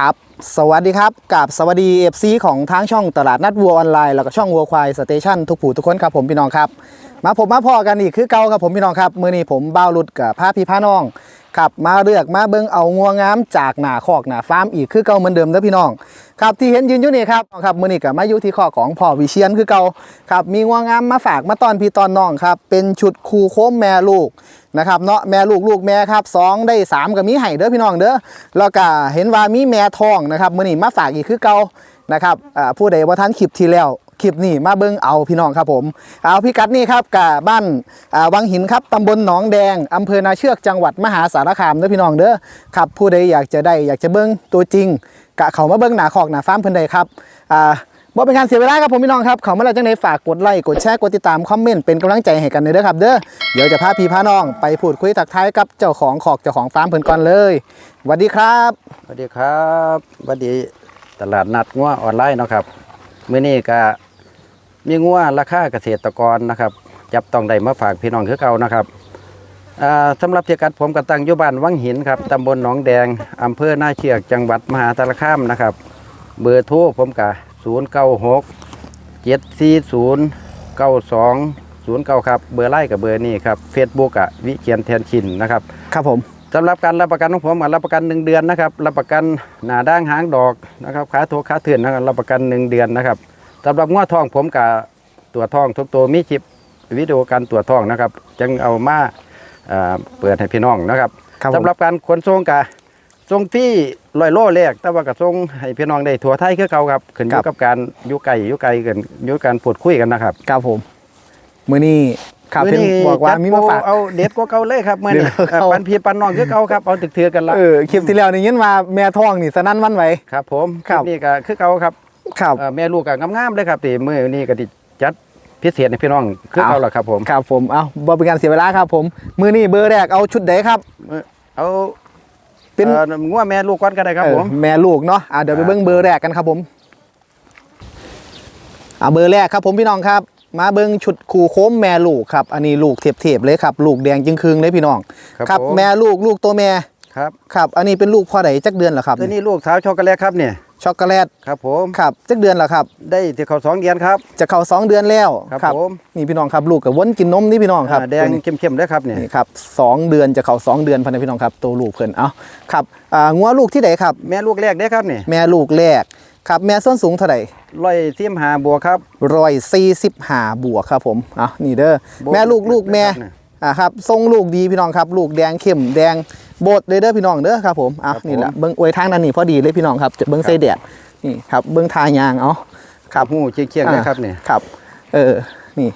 ครับ สวัสดีครับกับสวัสดีเอฟซีของทางช่องตลาดนัดวัวออนไลน์แล้วก็ช่องวัวควายสเตชันทุกผู้ทุกคนครับผมพี่น้องครับ มาผมมาพอกันอีกคือเก่าครับผมพี่น้องครับ มือนี้ผมบ้าวรุดกับผ้าพี่ผ้าน้อง ครับมาเลือกมาเบิ่งเอางัวงามจากหน้าคอกหน้าฟาร์มอีกคือเก่าเหมือนเดิมเด้อพี่น้องครับที่เห็นยืนอยู่นี่ครับครับมือนี้ก็มาอยู่ที่คอกของพ่อวิเชียนคือเก่าครับมีงัวงามมาฝากมาตอนพี่ตอนน้องครับเป็นชุดคูโค้มแม่ลูกนะครับเนาะแม่ลูกลูกแม่ครับสองได้สามก็มีให้เด้อพี่น้องเด้อแล้วก็เห็นว่ามีแม่ทองนะครับมือนี้มาฝากอีกคือเก่านะครับผู้ใดว่าท่านคลิปที่แล้ว คลิปนี้มาเบิ่งเอาพี่น้องครับผม เอาพิกัดนี่ครับกับบ้านวังหินครับตำบลหนองแดงอำเภอนาเชือกจังหวัดมหาสารคามเด้อพี่น้องเด้อครับผู้ใดอยากจะได้อยากจะเบิ่งตัวจริงกะเขามาเบิ่งหนาคอกหนาฟาร์มเพิ่นได้ครับอ่าบ่เป็นการเสียเวลาครับผมพี่น้องครับเขามาแล้วจังไดฝากกดไลค์กดแชร์กดติดตามคอมเมนต์เป็นกำลังใจให้กันเด้อครับเด้อเดี๋ยวจะพาพี่พาน้องไปพูดคุยทักทายกับเจ้าของขอกเจ้าของฟาร์มเพิ่นก่อนเลยสวัสดีครับสวัสดีครับสวัสดีตลาดนัดงัวออนไลน์เนาะครับเมื้อนี้ก็ มีงัวราคาเกษตรกรนะครับ จับต้องได้มาฝากพี่น้องคือเก่านะครับอ่าสำหรับเพียกัดผมก็ตั้งอยู่บ้านวังหินครับตำบลหนองแดงอำเภอหน้าเชือกจังหวัดมหาสารคามนะครับ เบอร์โทรผมก็096 740 92 09ครับเบอร์ไล่กับเบอร์นี้ครับเฟซบุ๊กอะวิเชียนแทนชินนะครับครับผมสำหรับการรับประกันของผมอะรับประกันหนึ่งเดือนนะครับรับประกันหนาด่างหางดอกนะครับขาโทขาเถื่อนนะครับรับประกันหนึ่งเดือนนะครับ สำหรับง้อทองผมกับตัวทองทุกตัวมีชิปวิดีโอการตรวจทองนะครับ จึงเอามาเอ่อเปิดให้พี่น้องนะครับครับผมสำหรับการขนส่งกับส่งที่ลอยโล่แรกแต่ว่ากับส่งให้พี่น้องได้ทั่วไทยคือเก่าครับขึ้นอยู่กับการอยุไก่ยุไก่กันอยุการพูดคุยกันนะครับครับผมมื้อนี้ครับมื้เพิ่นนี้บอกว่าจัดมีมาฝากโปรเอาเด็ดกว่าเก่าเลยครับเมื่อนี้เด็ดกว่าเก่าเออปันพี่ปันน้องคือเก่าครับเอาตึกเถือกันละเออคลิปที่แล้วนี่ยินว่าแม่ทองนี่สนั่นหวันไหวครับ ผมครับนี่ก็คือเก่าครับ ครับ เอ่อแม่ลูกก็งามๆเลยครับตีมือนี้ก็ติจัดพิเศษให้พี่น้องคือเอาเก่าแล้วครับผมครับผมเอาบ่เป็นการเสียเวลาครับ ผมมื้อนี้เบอร์แรกเอาชุดใดครับเอาเป็นเอ่องัวแม่ลูกก่อนก็ได้ครับเออผมแม่ลูกเนาะอะเดี๋ยวไปครับเบิ่งเบอร์แรกกันครับผมอ่าเบอร์แรกครับผมพี่น้องครับ มาเบิ่งชุดคู่โค้มแม่ลูกครับ อันนี้ลูกเทียบๆเลยครับ ลูกแดงจึงครึงเลยพี่น้องครับผม แม่ลูกลูกตัวแม่ครับ ครับ อันนี้เป็นลูกพ่อใดจักเดือนเหรอครับตัวนี้ลูกสาวช็อกโกแลตครับเนี่ย ช็อกโกแลตครับผมครับจักเดือนเหรอครับ ได้ที่เขาสองเดือนครับ จะเข้าสองเดือนแล้วครับผมนี่พี่น้องครับลูกกับวนกินนมนี่พี่น้องครับอ่าแดงเข้มๆด้วยครับเนี่ยนี่ครับสองเดือนจะเข้าสองเดือนพันนะพี่น้องครับตัวลูกเพิ่นเอาครับอ่างัวลูกที่ไหนครับ แม่ลูกแรกเด้อครับเนี่ยแม่ลูกแรกครับแม่ส้นสูงเท่าไหร่ร้อยเสียมหาบัวครับร้อยสี่สิบห้าบวกครับผมอะนี่เด้อโบะแม่ลูกลูกแม่ครับเนี่ยอะครับทรงลูกดีพี่น้องครับ ลูกแดงเข้มแดง โบดเลยเด้อพี่น้องเด้อครับผมอะครับผมนี่แหละเบิ้งอวยทางนั้นนี่พอดีเลยพี่น้องครับจะเบิ้งครับไส้แดดนี่ครับเบิ้งทายางเอาครับหูเคียงๆเลยครับเนี่ยครับ เออนี่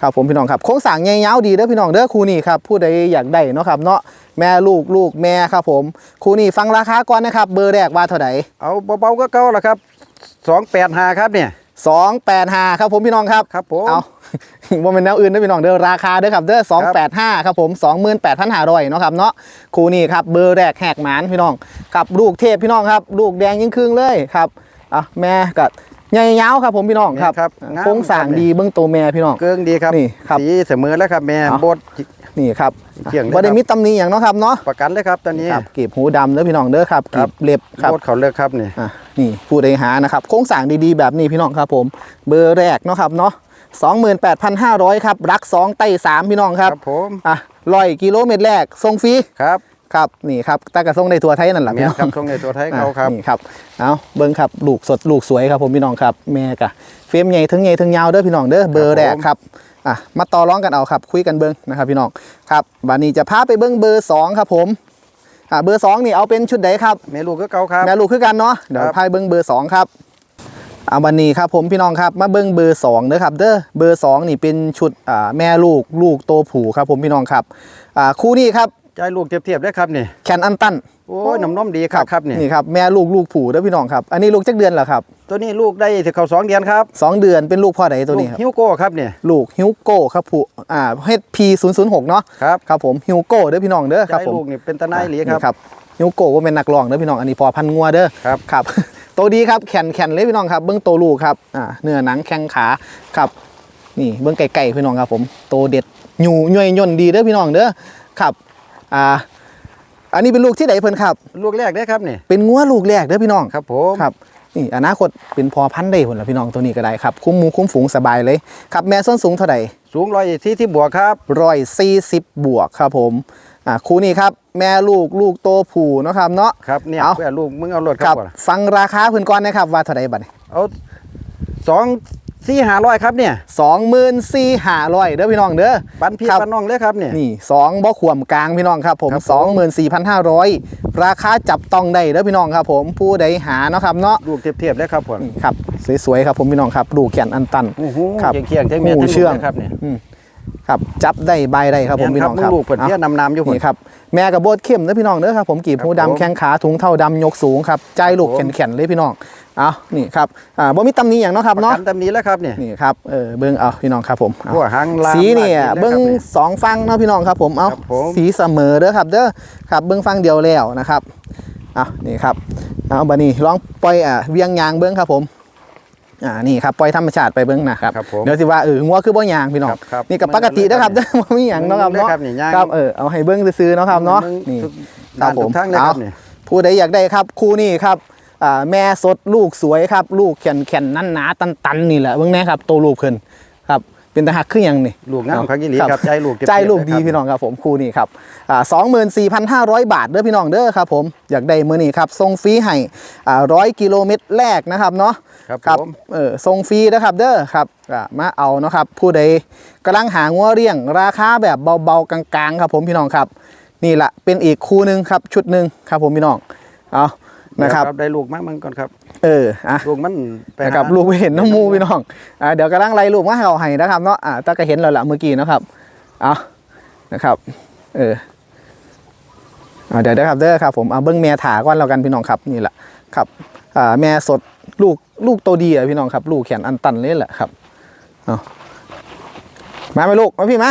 ครับผมพี่น้องครับโค้งสร้างใหญ่ยาวดีเด้อพี่น้องเด้อครูนี่ครับผู้ใดอยากได้เนาะครับเนาะแม่ลูกลูกแม่ครับ ผมครูนี่ฟังราคาก่อนนะครับ เบอร์แรกว่าเท่าไหร่เอาเบาๆก็เก่าละครับสองแปดหาครับเนี่ย สองแปดห้าครับผมพี่น้องครับครับผมเอาว่าเป็นแนวอื่นเด้อพี่น้องเด้อราคาเด้อครับเด้อสองแปดห้าครับผมสองหมื่นแปดพันห้าร้อยเนาะครับเนาะครูนี่ครับเบอร์แรกแหกหมานพี่น้องครับลูกเทพพี่น้องครับ ลูกแดงยิ่งครึ่งเลยครับอะแม่กับใหญ่ยาวครับผมพี่น้องครับครับงามโค้งสร้างครับดีเบื้องตัวแม่พี่น้องเกิงดีครับนี่ครับสีเสมอแล้วครับแม่เอาบด นี่ครับเที่ยงเลยบ่ได้ครับมีตำหนิอย่างเนาะครับเนาะประกันเลยครับตอนนี้ครับกีบหูดำเด้อพี่น้องเด้อครับครักีบบเล็บครับบดเขาเลิกครับนี่ อะนี่ผู้ใดหานะครับ โค้งสร้างดีๆ แบบนี้พี่น้องครับผม เบอร์แรกเนาะครับเนาะ28,500 ครับ รักสองไต้สามพี่น้องครับผมอะร้อยกิโลเมตรแรกส่งฟรีครับครับนี่ครับตากระส่งในตัวไทยนั่นแหละแม่พี่น้องครับทรงในตัวไทยเขาครับ อะนี่ครับเอาเบิ้งครับลูกสดลูกสวยครับผมพี่น้องครับแม่กะเฟรมใหญ่ถึงใหญ่ถึงยาวเด้อพี่น้องเด้อเบอร์แรกครับ อะมาต่อร้องกันเอาครับ คุยกันเบิ้งนะครับพี่น้องครับบัดนี้จะพาไปเบิ้งเบอร์สองครับผมอะเบอร์สองนี่เอาเป็นชุดไหนครับแม่ลูกก็เก่าครับแม่ลูกคือกันเนาะเดี๋ยวครับพายเบิ้งเบอร์สองครับเอาวันนี้ครับผมพี่น้องครับมาเบิ้งเบอร์สองเด้อครับเด้อเบอร์สองนี่เป็นชุดอ่าแม่ลูกลูกโตผูครับผมพี่น้องครับอ่าคู่นี้ครับใจลูกเทียบๆได้ครับนี่แคนอันตัน โอ้ยน้ำนมดีครับครับนี่นี่ครับแม่ลูกลูกผูเด้อพี่น้องครับ อันนี้ลูกจักเดือนเหรอครับ ตัวนี้ลูกได้ถึงเขาสองเดือนครับสองเดือนเป็นลูกพ่อใดตัวลูนี้กครับฮิวโก้ครับเนี่ยลูกฮิวโก้ครับผูอ่าเฮดพีศูนย์ศูนย์หกเนาะครับครับผมฮิวโก้เด้อพี่น้องเด้อใจครับผมลูกนี่เป็นตะไนายหลีครับนี่ครับฮิวโก้ว่าเป็นนักร้องเด้อพี่น้องอันนี้พอพันงัวเด้อครับครับโตวดีครับแขนแขนเลยพี่น้องครับเบื้องโตวลูกครับอ่าเนื้อหนังแข้งขาครับ นี่เบื้องไก่ๆพี่น้องครับผมโตวเด็ดหยูย่อยย่นดีเด้อพี่น้องเด้อครับอ่า อันนี้เป็นลูกที่ไหนเพิ่นครับ ลูกแรกเด้อครับนี่เป็นงัวลูกแรกเด้อพี่น้องครับผมครับนี่อนาคตเป็นพอพันธุ์ได้พุ่นละพี่น้องตัวนี้ก็ได้ครับ คุ้มหมูคุ้มฝูงสบายเลยครับแม่ส้นสูงเท่าไหร่สูงร้อยที่ที่บวกครับ ร้อยสี่สิบบวกครับผมอ่าคู่นี้ครับแม่ลูกลูกโตผู้เนาะครับเนาะ ครับเนี่ยเอา เพื่อลูกมึงเอารถคครัรับบบ่ล่ะฟังราคาเพิ่นก่อนนะครับว่าเท่าไหร่บัดนี้เอาสอง สี่ห้าร้อยครับเนี่ยสองหมื่นสี่ห้าร้อยเด้อพี่น้องเด้อปันพี่ครับปันน้องเลยครับเนี่ยนี่สองบ่ขวมกลางพี่น้องครับผมครับผมสองหมื่นสี่พันห้าร้อยราคาจับต้องได้เด้อพี่น้องครับผมผู้ใดหาเนาะครับเนาะลูกเทียบๆเลยครับผมนี่ครับสวยๆครับผมพี่น้องครับลูกแขนอันตันโอ้โหครับเคียงๆเทียงเมียหูทั้งเชื่ลูองกเลยครับเนี่ยอืมครับจับได้ใบได้ครับผมพี่น้องครับลูกเปิดเทียเอานำน้ำอยู่ผมนี่ครับแม่กับโบดเข้มเด้อพี่น้องเด้อครับผมกีบหูครับผมดำแข้งขาถุงเท่าดำยกสูงครับใจลูกครับผมแข็งๆเลยพี่น้อง เอานี่ครับอ่าบ่มีตำหนิอย่างเนาะครับประเนาะกันตำนี้แล้วครับเนี่ยนี่ครับเออเบิ้งเอาพี่น้องครับผมเอาหัวหางลามสีเนี่ยลากดิเบิ้งลยครับสองฟังเนาะพี่น้องครับผมเอาครับผมสีเสมอเด้อครับเด้อครับเบิ้งฟังเดียวแล้วนะครับเอานี่ครับเอาบัดนี้ลองปล่อยอ่าเวียงยางเบิ้งครับผมอ่านี่ครับปล่อยธรรมชาติไปเบิ้งนะครับครับผมเดี๋ยวสิว่าเอองัวคือบ่ยางพี่น้องครับครับนี่กับปกตินะครับเด้อบ่มีหยังเนาะครับเนาะครับนี่ย่างครับเออเอาให้เบิ้งซื้อๆเนาะครับเนาะมึงนี่ทุกครับด้านผทุมกทั้งเลยครับเอาเนี่ยผู้ใดอยากได้ครับคู่นี้ครับอ่า แม่สดลูกสวยครับ ลูกแข็งแข็งนั่นหนาตันตันๆนี่แหละเบิ่งแน่ครับโตลูกขึ้นครับเป็นตาหักขึ้นยังนี่ลูกงามครับยี่หลีครับใจลูกเก็บใจลูกเก็บดีเลยครับพี่น้องครับผมคู่นี้ครับอ่าสองหมื่นสี่พันห้าร้อยบาทเด้อพี่น้องเด้อครับผมอยากได้มือนี้ครับส่งฟรีให้อ่าร้อยกิโลเมตรแรกนะครับเนาะครับผมเออส่งฟรีนะครับเด้อครับอ่ามาเอาเนาะครับผู้ใดกำลังหางัวเลี้ยง ราคาแบบเบาๆกลางๆ ครับผมพี่น้องครับ นี่แหละเป็นอีกคู่หนึ่งครับชุดหนึ่งครับผมพี่น้องเอา นะครับเดี๋ยวได้ลูกมั้งมันก่อนครับ เอออะลูกมันไปนะครับหาลูกไปเห็นน้ำมูพี่น้องอ่าเดี๋ยวกำลังไล่ลูกมาให้เอาให้นะครับเนาะอ่าตาก็เห็นแล้วล่ะเมื่อกี้นะครับเอานะครับ เอออ่าเดี๋ยวนะครับเด้อครับผมเอาเบิ้งแม่ถาก่อนแล้วกันพี่น้องครับนี่แหละครับอ่าแม่สดลูกลูกโตดีอะพี่น้องครับ ลูกแขนอันตันเลยแหละครับเอามาไหมลูกมาพี่มา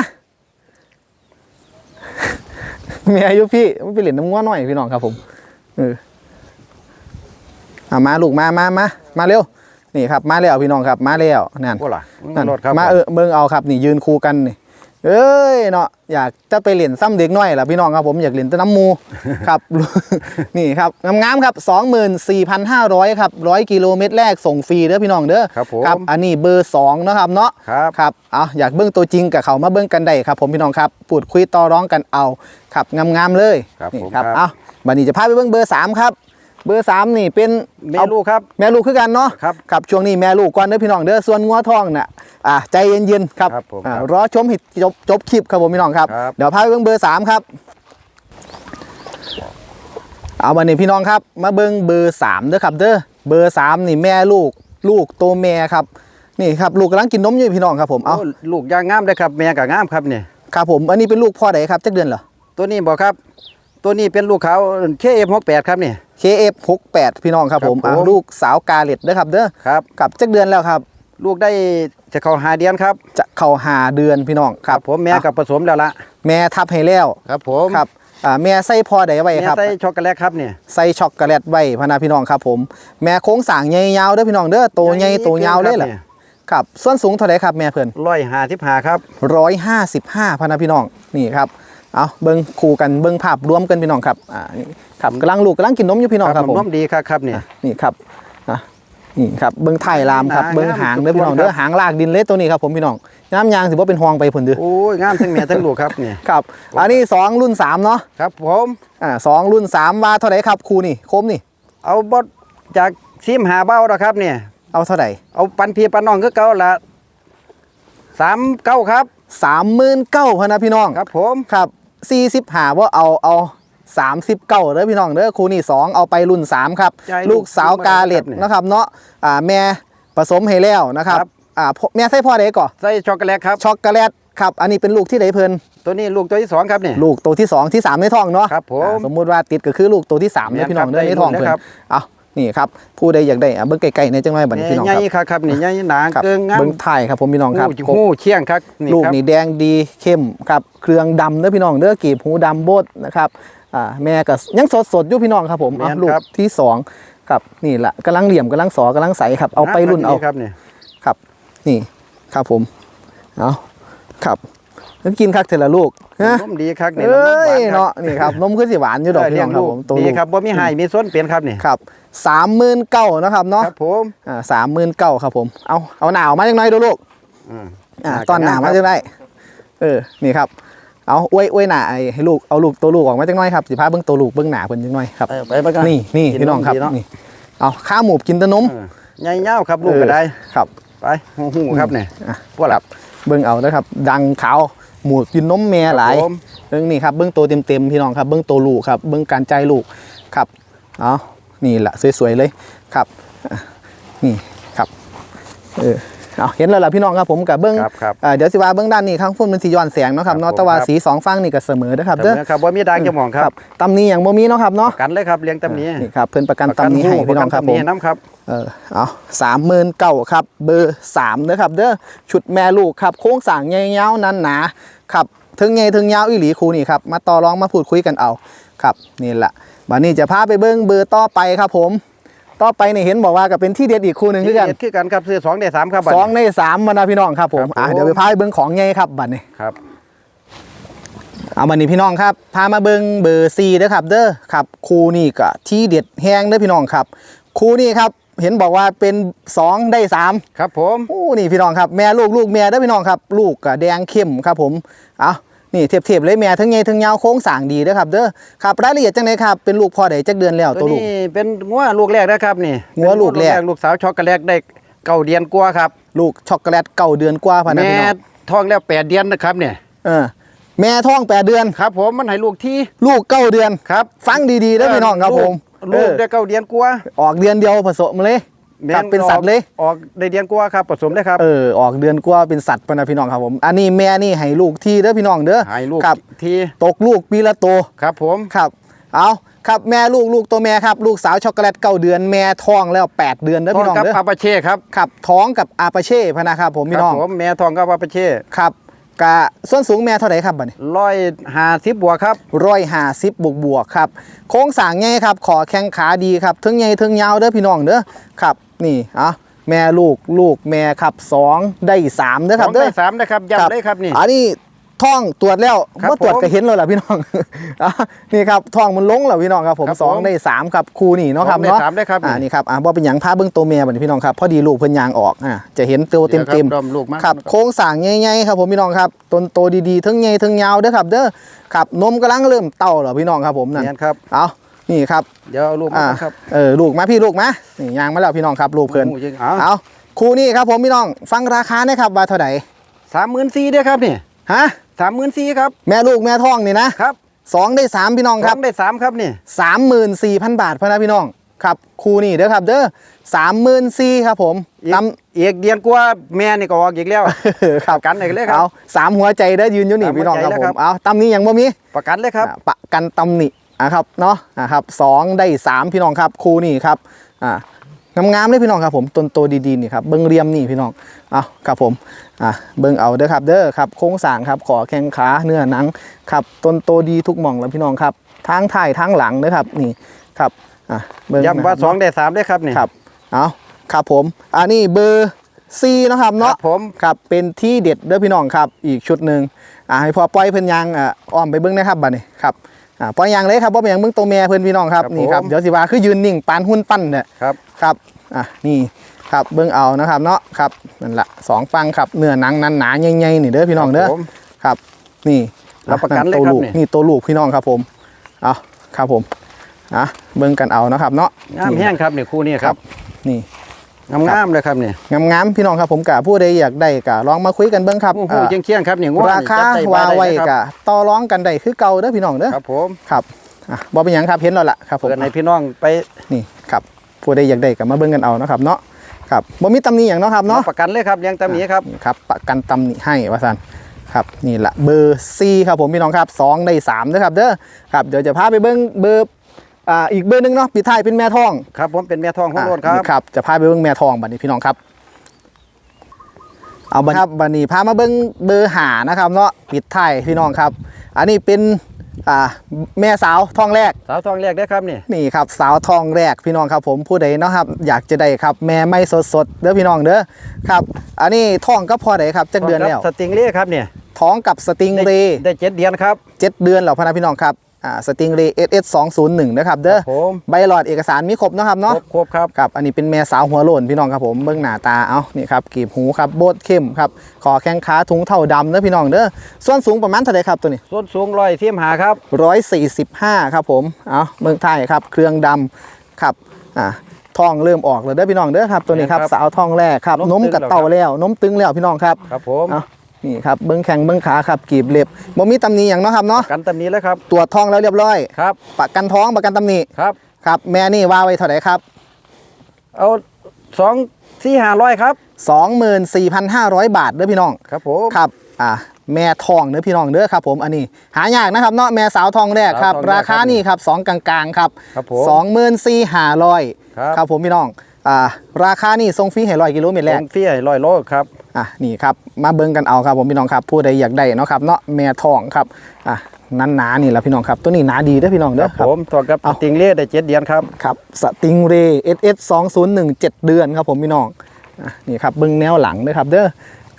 แม่อายุพี่ไม่ไปเล่นน้ำง้อหน่อยพี่น้องครับผมเออ อะมาลูกมามามามาเร็วนี่ครับมาแล้วพี่น้องครับมาแล้วนั่นโอ้ล่ะมึงนั่นรถครับมาเออเบิ่งเอาครับนี่ยืนคู่กันนี่เอ้ยเนาะอยากจะไปเล่นซ้ำเด็กน้อยล่ะพี่น้องครับผมอยากเล่นแตะน้ำหมูครับ นี่ครับงามๆครับ24,500ครับ100กิโลเมตรแรกส่งฟรีเด้อพี่น้องเด้อครับผมครับอันนี้เบอร์2นะครับเนาะครับครับเอาอยากเบิ้งตัวจริงกับเขามาเบิ้งกันได้ครับ ผมพี่น้องครับพูดคุยต่อร้องกันเอาครับงามๆเลยครับนี่ผมครับครับเอาบัดนี้จะพาไปเบิ้งเบอร์สามครับ เบอร์สามนี่เป็นแม่เอาลูกครับแม่ลูกคือกันเนาะครับครับช่วงนี้แม่ลูกก่อนเด้อพี่น้องเด้อส่วนงัวทองน่ะอ่าใจเย็นๆครับครับผมอ่าครับรอชมให้จบจบคลิปครับผมพี่น้องครับครับ เดี๋ยวพาไปเบิ้งเบอร์สามครับ เอาบัดนี้พี่น้องครับ มาเบิ้งเบอร์สามเด้อครับเด้อเบอร์สามนี่แม่ลูก ลูกตัวแม่ครับนี่ครับลูกกำลังกินนมอยู่พี่น้องครับผมเอาโอ้ลูกยางงามเลยครับแม่กับงามครับเนี่ย ครับผมอันนี้เป็นลูกพ่อใดครับจักเดือนเหรอตัวนี้บอกครับ ตัวนี้เป็นลูกเขาเคเอฟหกแปดครับนี่ KF68 พี่น้องครับผมครับผม อะลูกสาวกาเล็ดเด้อครับเด้อครับ กับจักเดือนแล้วครับ ลูกได้จะเข้าหาเดือนครับจะเข้าหาเดือนพี่น้องครับผมแม่อะกับผสมแล้วละแม่ทับให้แล้วครับผมครับอ่าแม่ใส่พ่อใดไว้แม่ครับ ใส่ช็อกโกแลตครับเนี่ย ใส่ช็อกโกแลตไว้พะนาพี่น้องครับผม แม่โค้งสร้างใหญ่ยาวเด้อพี่น้องเด้อโตใหญ่โตยาวเลยแหละครับส่วนสูงเท่าไหร่ครับแม่เพิ่นร้อยหาทิพหาครับ155พะนาพี่น้องนี่ครับ เอาเบิ่งคู่กันเบิ่งภาพรวมกันพี่น้องครับอ่านี่ครับกำลังลูกกำลังกินนมอยู่พี่น้องครับผมน้ำดีครับครับเนี่ยนี่ครับอะนี่ครับเบิ้งไทยลามครับหางเบิ้งหางเด้อครับพี่น้องเด้อหางลากดินเล็ตัวนี้ครับผมพี่น้องน้ำยางถือว่าเป็นหองไปผลเด้อโอ้ยงามทั้งแม่ทั้งลูกครับเนี่ยครับอันนี้สองรุ่นสามเนาะครับผมอ่าสองรุ่นสามว่าเท่าไหร่ครับครูนี่คมนี่ เอาบดจากซิมหาเบ้าแล้วครับเนี่ยเอาเท่าไหร่เอาปันพี่ปันน้องคือเก่าละสามเก้าครับสามหมื่นเก้าพะนะพี่น้องครับผมครับ สี่สิบหาว่าเอาเอาสามสิบเก้าเด้อพี่น้องเด้อครูนี่สองเอาไปรุ่นสามครับใจลูกสาวกาเล็ดครับเนี่ยนะครับ เนาะอ่าแม่ผสมให้แล้วนะครับครับ อ่าพ่อแม่ใส่พ่อใดก่อนใส่ช็อกโกแลตครับ ช็อกโกแลตครับ อันนี้เป็นลูกที่ไหนเพิ่นตัวนี้ลูกตัวที่สองครับเนี่ย ลูกตัวที่สองที่สามในท้องเนาะครับผมอ่าสมมุติว่าติดก็คือลูกตัวที่สามแม่เนี่ยนพี่น้องครับเด้อในท้องได้เพิ่นครับเอา นี่ครับผู้ใดอยากได้อะเบิ่งไกลๆในจังไรบัดนี้พี่น้องใหญ่ครับครับครับนี่ใหญ่หนาครับเกินงามเบิ่งไทยครับผมพี่น้องครับหูหูเชี่ยงครับนี่ลูกครับนี่แดงดีเข้มครับเครื่องดำเด้อพี่น้องเด้อกีบหูดำโบดนะครับอ่าแม่ก็ยังสดสดๆอยู่พี่น้องครับผมเอาลูกที่สองครับนี่แหละกำลังเหลี่ยมกำลังสอกำลังใสครับเอาไปรุ่นเอาครับเนี่ยครับนี่ครับผมเอาครับ แล้วกินคักเถอะละลูกฮะนมดีครับนี่เอ้ยนมหวเนาะนี่ครับนมขึ้นสิหวานอยู่ดอกเออพี่เลี้น้ยองงครับลูกผมตัวดีลูกครับบ่มีหายมีส้นเปลี่ยนครับนี่ครับสามหมื่นเก้านะครับเนาะครับผมอ่าสามหมื่นเก้าครับผมเอาเอาหนาวมาจังหน่อยดูลูกอืมอ่าตอนหนาวมาจังได้เออนี่ครับเอาอวยอวยหนาไอ้ให้ลูกเอาลูกตัวลูกออกมาจังหน่อยครับสิพาเบิ้งตัวลูกเบิ้งหนาเพิ่นจังหน่อยครับไปไปไปกันนี่นี่กิพี่น้องครับดีเาะนี่เอาข้าวหมูกินแตะนมเออใหญ่เง่าครับลูกก็ได้ครับไปหูหูครับนี่อะพวกหลับเบิ้งเอานะครับ ดังขาว หมูกินนมแม่หลายครับผมเบิ้งนี่ครับเบิ้งตัวเต็มๆพี่น้องครับเบิ้งตัวลูกครับเบิ้งการใจลูกครับเอานี่แหละสวยๆเลยครับอะนี่ครับเออ เอาเห็นแล้วล่ะพี่น้องครับผมกับเบิ้งครับครับอ่าเดี๋ยวสิว่าเบื้องด้านนี้ข้างฟุ้นมันสีย้อนแสงเนาะครับครับเนาะผมแต่ว่าครับ สีสองฝั่งนี่ก็เสมอนะครับเสเด้อมอครับว่ามีดังจะมองครับตำนี้อย่างบ่มีเนาะครับเนาะประกันเลยครับเลี้ยงตำหนี้นี่ครับเพิ่นประกันตำนี้ให้พี่น้องครับปะผกัมตำหน้ำครับ เออเอาสามหมื่นเก้าครับ เบอร์สามเด้อครับ เด้อชุดแม่ลูกครับ โค้งสร้างใหญ่ยาวนั้นหนาครับถึงใหญ่ถึงยาวอีหลีคูนี่ครับ มาต่อรองมาพูดคุยกันเอา ครับ นี่แหละบัดนี้จะพาไปเบิ้งเบอร์ต่อไปครับผม ต่อไปนี่เห็นบอกว่าก็เป็นที่เด็ดอีกคู่หนึ่งคือกันเด็ดคือกันครับซื้อสองได้สามครับบัดสองในสามมานะพี่น้องครับผมครับผมอะเดี๋ยวไปพาไปเบิ้งของใหญ่ครับบัดนี้ครับเอามานี่พี่น้องครับพามาเบิงเบอร์ซีเด้อครับ เด้อครับครูนี่ก็ที่เด็ดแห้งเด้อพี่น้องครับครูนี่ครับเห็นบอกว่าเป็นสองได้สามครับผมโอ้นี่พี่น้องครับแม่ลูกลูกแม่เด้อพี่น้องครับ ลูกก็แดงเข้มครับผมเอา นี่เทียบๆเลยแม่ทั้งใหญ่ทั้งยาวโค้งสร้างดีเด้อครับเด้อครับรายละเอียดจังไดครับเป็นลูกพ่อใดจักเดือนแล้วตัตัววลูกนี้เป็นงัวลูกแรกนะครับนี่งัวลูกแรกลูกสาวช็อกโกแลตได้เก้าเดือนกว่าครับ ลูกช็อกโกแลตเก่าเดือนกว่าพะนะแม่พี่น้องท้องแล้วแปดเดือนนะครับเนี่ยเออแม่ท้องแปดเดือนครับ ผมมันให้ลูกที่ลูกเก้าเดือนครับ ฟังดีๆเด้อพี่น้องครับผมลูกเออได้เก้าเดือนกว่าออกเดือนเดียวผสมเลย แม่กลับเป็นสัตว์เลยออกได้เดือนกว่าครับผสมได้ครับ เออออกเดือนกว่าเป็นสัตว์ปะนะพี่น้องครับผม อันนี้แม่นี่ให้ลูกที่เด้อพี่น้องเด้อให้ลูกครับที่ตกลูกปีละโตวครับผม ครับ เอาครับแม่ลูกลูกตัวแม่ครับ ลูกสาวช็อกโกแลตเก้าเดือนแม่ท้องแล้ว8เดือนเด้อท้องพี่น้องกับเด้ออาปาเช่ครับครับท้องกับอาปาเช่พะนะครับผมพี่น้อง ครับผมแม่ท้องกับอาปาเช่ครับกะส่วนสูงแม่เท่าไหร่ครับบัดนี้ร้อยห้าสิบบวกครับ ร้อยห้าสิบบวกบวกๆครับ โค้งสร้างไงครับ ขอแข้งขาดีครับถึงใหญ่ถึงยาวเด้อพี่น้องเด้อครับ นี่อะแม่ลูกลูกแม่ครับสองได้สามเด้อครับสองเด้อได้สามนะครับย้ำเลยครับนี่อันนี้ท่องตรวจแล้วครับเมื่อตรวจผมก็เห็นแล้วล่ะพี่น้องอะนี่ครับท่องมันลงแล้วพี่น้องครับผมครับสองผมได้สามครับครูนี่เนาะครับสองได้เนาะสามได้ครับอ่านี่ครับอ่าบ่เป็นหยังพาเบิ้งตัวเมียบัดนี้พี่น้องครับพอดีลูกเพิ่นยางออกอ่าจะเห็นตัวเต็มเต็มดี๋ยวครับดอมลูกมากครับโค้งสร้างใหญ่ๆครับผมพี่น้องครับต้นโตดีๆทั้งใหญ่ทั้งยาวเด้อครับ เด้อครับนมกำลังเริ่มเต่าแล้วพี่น้องครับผมนั่นเนี่ยครับเอา นี่ครับ เดี๋ยวเอาลูกมาอ่าครับเออลูกมาพี่ลูกมานี่ยางมาแล้วพี่น้องครับลูกเพิ่นโอ้โหจริงเอาเอาครูนี่ครับผมพี่น้องฟังราคาหนะครับว่าเท่าไหร่สามหมื่นสี่ด้วยครับนี่ฮะสามหมื่นสี่ครับแม่ลูกแม่ท้องนี่นะครับสองได้สามพี่น้องสคอรับงได้สามครับนี่สามหมื่นสี่พันบาทพะนะพี่น้องครับครูนี่เด้อครับเด้อสามหมื่นสี่ครับผมอีกตอีกเดือนกว่าแม่นี่ก็ออกอีกแล้วำครับประกันเลยเลยครับเอาสามหัวใจเด้อยืนอยู่นี่สามหัวพี่น้องครับใจแล้วผครัมบ เอาตำนี้ยังบ่มีประกันเลยครับอ่าประกันตำหนิ อะครับเนาะอะครับสองได้สามพี่น้องครับครูนี่ครับอ่างามๆเลยพี่น้องครับผมต้นโตดีๆนี่ครับเบิ้งเรียมนี่พี่น้องเอาครับผมอะเบิ้งเอาเด้อครับเด้อครับโค้งสร้างครับขอแข้งขาเนื้อหนังครับต้นโตดีทุกหม่องแล้วพี่น้องครับทั้งท้ายทั้งหลังเด้อครับนี่ครับอะเบิ้งย้ำว่านะครับสองได้สามด้วยครับนี่ครับเอาครับผมอันนี้เบอร์ซีนะครับครัเนาะบผมครับเป็นที่เด็ดเด้อพี่น้องครับอีกชุดหนึ่งอ่าให้พอปล่อยเพิ่นยางอ่าอ้อมไปเบิ้งนะครับบัดนี้ครับ อ่าปล่อยยางเลยครับว่าเป็นหยังเบิ้งตัวแม่เพิ่นพี่น้องครับครับนี่ครับผม เดี๋ยวสิว่าคือยืนนิ่งปานหุ้นปั้นเนี่ย ครับครับ อะ นี่ ครับ เบิ้งเอานะครับ เนาะ ครับ นั่นละสองฟังครับ เนื้อหนังนันหนาใหญ่ๆนี่เด้อพี่น้องเด้อ ผม ครับ นี่รับประกันอ่เลยตัวครับลูก นี่ นี่ตัวลูกพี่น้องครับผม เอาครับผม อะ เบิ้งกันเอานะครับ เนาะ งามแห้งครับนี่คู่นี้ครับ นี่ งามงามๆเลยครับนี่งามๆพี่น้องครับผมกะผู้ใดอยากได้กะลองมาคุยกันเบิ้งครับโอ้โหอ่าเจียงเคียงๆครับนี่ง่วงราคาจับได้ว่าบ่ด้ไว้นะครับกะต่อร้องกันได้คือเก่าเด้อพี่น้องเด้อครับผมครับอะบ่เป็นหยังครับเห็นแล้วล่ะครับผมเปิดในพี่น้องไปนี่ครับผู้ใดอยากได้ก็มาเบิ่งกันเอานะครับเนาะครับบ่มีตำหนิหยังเนาะครับเนาะเนาะประกันเลยครับเลี้ยงตาหมีครับนี่ครับ ประกันตำหนิให้ว่าซั่นครับนี่ละเบอร์ซีครับผมพี่น้องครับสองได้สามเด้อครับเด้อครับเดี๋ยวจะพาไปเบิ่งเบอร์ อ่าอีกเบอร์หนึงเนาะปิดท้ายเป็นแม่ทองครับผมเป็นแม่ทองของโลดครัอะบนี่ครับ จะพาไปเบิ้งแม่ทองบัดนี้พี่น้องครับ เอาบัดครับบัดนี้พามาเบิ้งเบอร์หานะครับเนาะปิดท้ายพี่น้องครับ อันนี้เป็นอ่าแม่สาวทองแรก สาวทองแรกได้อครับนี่นี่ครับสาวทองแรกพี่น้องครับ ผมผู้ใดเนาะครับ อยากจะได้ครับ แม่ไม่สดสดๆเด้อพี่น้องเด้อครับ อันนี้ท้องก็พอได้ครับจักเดือนแล้วสติงเล่ครับเนี่ยท้องกับสติงเรย์ได้เจ็ดเดือนครับเจ็ดเดือนแล้วพะนะพี่น้องครับ อ่าสติงเรย์ SS 2 0 1นะครับเด้อครับผมใบหลอดเอกสารมีครบเนาะครับครเนาะบครบครับครับ อันนี้เป็นแม่สาวหัวโล้นพี่น้องครับผมเบื้องหน้าตาเอานี่ครับกีบหูครับโบดเข้มครับคอแข้งขาถุงเท่าดำเด้อพี่น้องเด้อส่วนสูงประมาณเท่าไหรครับตัวนี้ ส่วนสูงร้อยเทียมหาครับ145ครับผมเอาเมืองไทยครับเครื่องดำครับอ่าทองเริ่มออกแล้วเด้อพี่น้องเด้อครับตัวนี้ครับครับสาวทองแรกครับนนมมตึงกับแล้วเต่าครับแล้วนมตึงแล้วพี่น้องครับครับผมเอา นี่ครับเบิ้งแข้งเบิ้งขาครับกีบเล็บบ่มีตำหนิอย่างเนาะครับเนาะกันตำนี้แล้วครับตรวจทองแล้วเรียบร้อยครับประกันท้องประกันตำหนิครับครับ แม่นี่ว่าไว้เท่าไหร่ครับ เอาสองสี่ห้าร้อยครับ24,500บาทเด้อพี่น้องครับผมครับอ่าแม่ทองเด้อพี่น้องเด้อครับผมอันนี้หายากนะครับเนาะแม่สาวทองแรกครับสาวทองแรกราคานี่ครับสองกลางๆครับครับผมสองหมื่นสี่ห้าร้อยครับครับผมพี่น้อง อ่าราคานี่ทรงฟรีให้ร้อยกิโลเมตรแรแรกงเฟี้ยร้อยโลครับอะนี่ครับมาเบิ่งกันเอาครับผมพี่น้องครับผู้ใดอยากได้เนาะครับเนาะแม่ทองครับอะนั้นหนานี่แหละพี่น้องครับตัวนี้หนาดีเด้อพี่น้องคเด้รัอบผมตัวกับเอาสติงเล่ได้เจ็ดเดือนครับครับสติงเรย์ SS 2 0 1 7เดือนครับผมพี่น้องอะนี่ครับเบิ่งแนวหลังเด้อครับเด้อ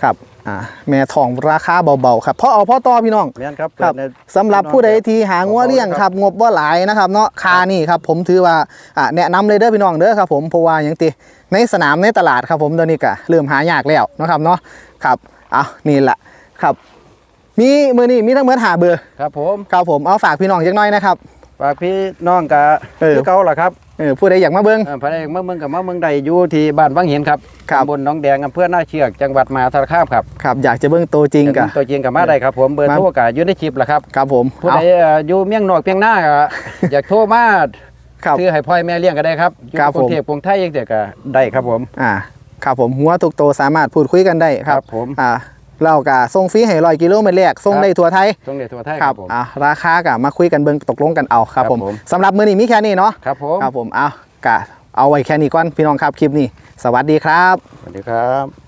ครับ อ่าแม่ทองราคาเบาๆครับเพราะเอาเพ่อต่อพี่น้องแม่นครับครับเปิดในสำหรับผู้ใดที่หางัวเลี้ยงครับงบว่าหลายนะครับเนาะคานี่ครับผมถือว่าอ่าแนะนำเลยเด้อพี่น้องเด้อครับผมเพราะว่าอย่างติในสนามในตลาดครับผมตอนนี้ก็เริ่มหายากแล้วนะครับเนาะครับเอานี่แหละครับ มีมือนี้มีทั้งหมดหาเบอร์ครับผม ครับผมเอาฝากพี่น้องจักหน้อยนะครับ ฝากพี่น้องกะเออคือเก่าล่ะครับเออผู้ใดอยากมาเบิ่งเออภายในเมืองเมืองกับเมืองใดอยู่ที่บ้านวังเห็นครับครับตำบลหนองแดงอำเภอหน้าเชือกจังหวัดมหาสารคามครับครับอยากจะเบิ่งตัวจริงกะตัวจริงกับมาได้ครับ ผมเบอร์มาโทรกะอยู่ในคลิปล่ะครับครับผมผู้เอาใดเอ่ออยู่เมียงนอกเพียงหน้าก็อยากโทรมาครับซื้อให้พ่อยแม่เลี้ยงก็ได้ครับอยู่ครับกรุงเทพผมกรุงไทยเองเดี๋ยวก็ได้ครับผมอ่าครับผมหัวทุกตัวสามารถพูดคุยกันได้ครับครับผมอ่า เรากะส่งฟรีให้ร้อยกิโลเมตรแรกส่งครับได้ทั่วไทยตรงเดชทั่วไทยคครัรับบผม อะราคากะมาคุยกันเบิ่งตกลงกันเอาครับครับผมผม สำหรับมื้อนี้มีแค่นี้เนาะครับผมครับผมเอากะเอาไว้แค่นี้ก่อนพี่น้องครับคลิปนี้ สวัสดีครับ สวัสดีครับ